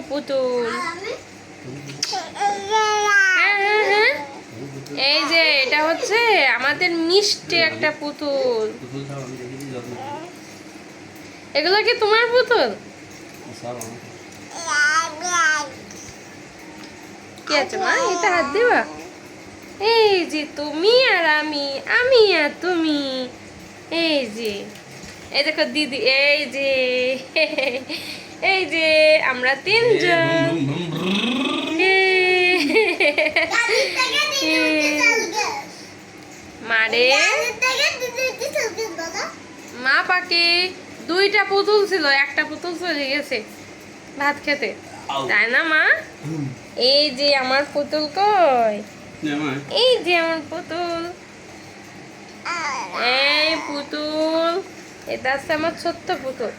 পুতুল হ্যাঁ হ্যাঁ হ্যাঁ। এই যে, এটা হচ্ছে আমাদের মিষ্টি একটা পুতুল। এগুলো কি তোমার পুতুল? কি আছে, মা? এটা হাত দিবা? এই যে তুমি আর আমি আমি আর তুমি। এই যে। এই দেখো দিদি এই যে এই যে আমরা তিনজন। মারে। মা পাখি দুইটা পুতুল ছিল একটা পুতুল চলে গেছে ভাত খেতে। তাই না মা? এই যে আমার পুতুল কই? এই যে আমার পুতুল এই পুতুল এটা আছে আমার ছোট্ট পুতুল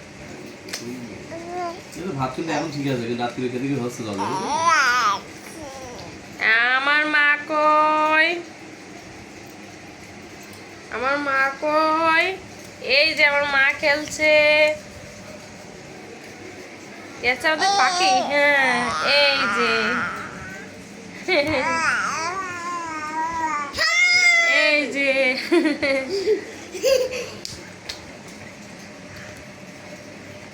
আমার মা কই? আমার মা কই? এই যে আমার মা খেলছে। হচ্ছে আমাদের পাখি হ্যাঁ এই যে। এই যে।